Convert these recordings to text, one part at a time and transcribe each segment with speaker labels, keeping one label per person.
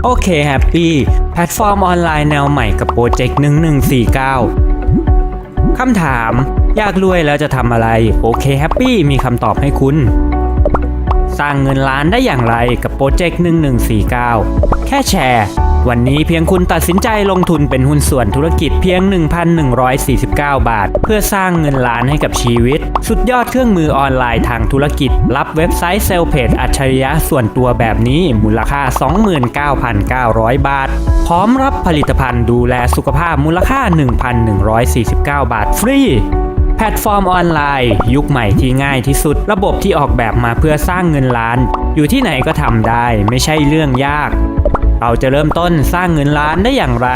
Speaker 1: โอเคแฮปปี้แพลตฟอร์มออนไลน์แนวใหม่กับโปรเจกต์ 1149 คำถาม อยากรวยแล้วจะทำอะไร โอเคแฮปปี้มีคำตอบให้คุณ สร้างเงินล้านได้อย่างไรกับโปรเจกต์ 1149 แค่แชร์ วันนี้เพียงคุณตัดสินใจลงทุนเป็นหุ้นส่วนธุรกิจเพียง 1,149 บาท เพื่อสร้างเงินล้านให้กับชีวิต สุดยอดเครื่องมือออนไลน์ทางธุรกิจ รับเว็บไซต์เซลเพจอัจฉริยะส่วนตัวแบบนี้มูลค่า 29,900 บาท พร้อมรับผลิตภัณฑ์ดูแลสุขภาพมูลค่า 1,149 บาทฟรี แพลตฟอร์มออนไลน์ ยุคใหม่ที่ง่ายที่สุด ระบบที่ออกแบบมาเพื่อสร้างเงินล้าน อยู่ที่ไหนก็ทำได้ไม่ใช่เรื่องยาก เราจะเริ่มต้นสร้างเงินล้านได้อย่างไร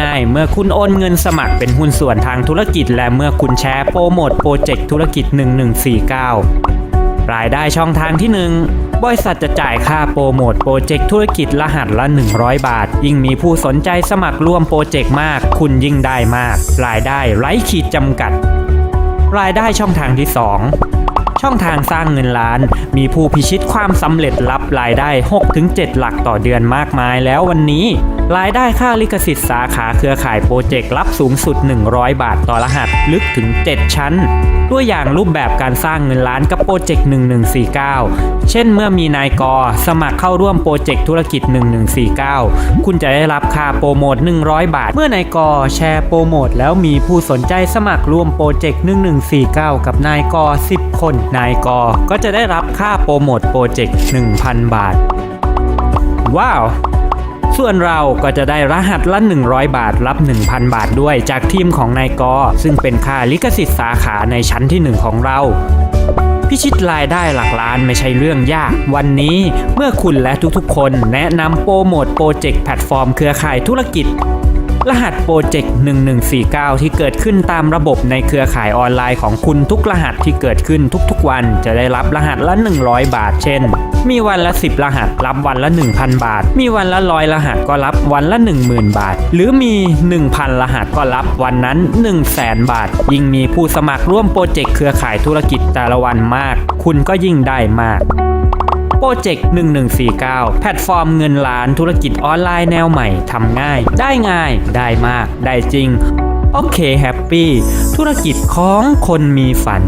Speaker 1: ง่ายๆ เมื่อคุณโอนเงินสมัครเป็นหุ้นส่วนทางธุรกิจ และเมื่อคุณแชร์โปรโมทโปรเจกต์ธุรกิจ 1149 รายได้ช่องทางที่ 1 บริษัทจะจ่ายค่าโปรโมทโปรเจกต์ธุรกิจรหัสละ 100 บาท ยิ่งมีผู้สนใจสมัครร่วมโปรเจกต์มาก คุณยิ่งได้มาก รายได้ไร้ขีดจำกัด รายได้ช่องทางที่ 2ช่องทางสร้างเงินล้าน มีผู้พิชิตความสำเร็จรับรายได้ 6-7 หลักต่อเดือนมากมายแล้ววันนี้ รายได้ค่าลิขสิทธิ์สาขาเครือข่ายโปรเจกต์รับสูงสุด 100 บาทต่อรหัสลึกถึง 7 ชั้น ตัวอย่างรูปแบบการสร้างเงินล้านกับโปรเจกต์ 1149 เช่นเมื่อมีนายกสมัครเข้าร่วมโปรเจกต์ธุรกิจ 1149 คุณจะได้รับค่าโปรโมท 100 บาท เมื่อนายกแชร์โปรโมทแล้วมีผู้สนใจสมัครร่วมโปรเจกต์ 1149 กับนายก10 คน นายกก็จะได้รับค่าโปรโมทโปรเจกต์ 1,000 บาท ว้าว ส่วนเราก็จะได้รหัสละ 100 บาทรับ 1,000 บาทด้วยจากทีมของนายกซึ่งเป็นค่าลิขสิทธิ์สาขาในชั้นที่ 1 ของเราพิชิตรายได้หลักล้านไม่ใช่เรื่องยาก วันนี้เมื่อคุณและทุกๆ คนแนะนำโปรโมทโปรเจกต์แพลตฟอร์มเครือข่ายธุรกิจ รหัสโปรเจกต์1149 ที่เกิดขึ้นตามระบบในเครือข่ายออนไลน์ของคุณทุกรหัสที่เกิดขึ้นทุกๆวัน จะได้รับรหัสละ 100 บาท เช่น มีวันละ 10 รหัสรับวันละ 1,000 บาท มีวันละร้อยรหัสก็รับวันละ 10,000 บาท หรือมี 1,000 รหัสก็รับวันนั้น100,000 บาท ยิ่งมีผู้สมัครร่วมโปรเจกต์เครือข่ายธุรกิจแต่ละวันมาก คุณก็ยิ่งได้มาก โปรเจกต์1149 แพลตฟอร์มเงินล้านธุรกิจออนไลน์แนวใหม่ทำง่าย ได้ง่าย ได้มาก ได้จริง โอเคแฮปปี้ธุรกิจของคนมีฝัน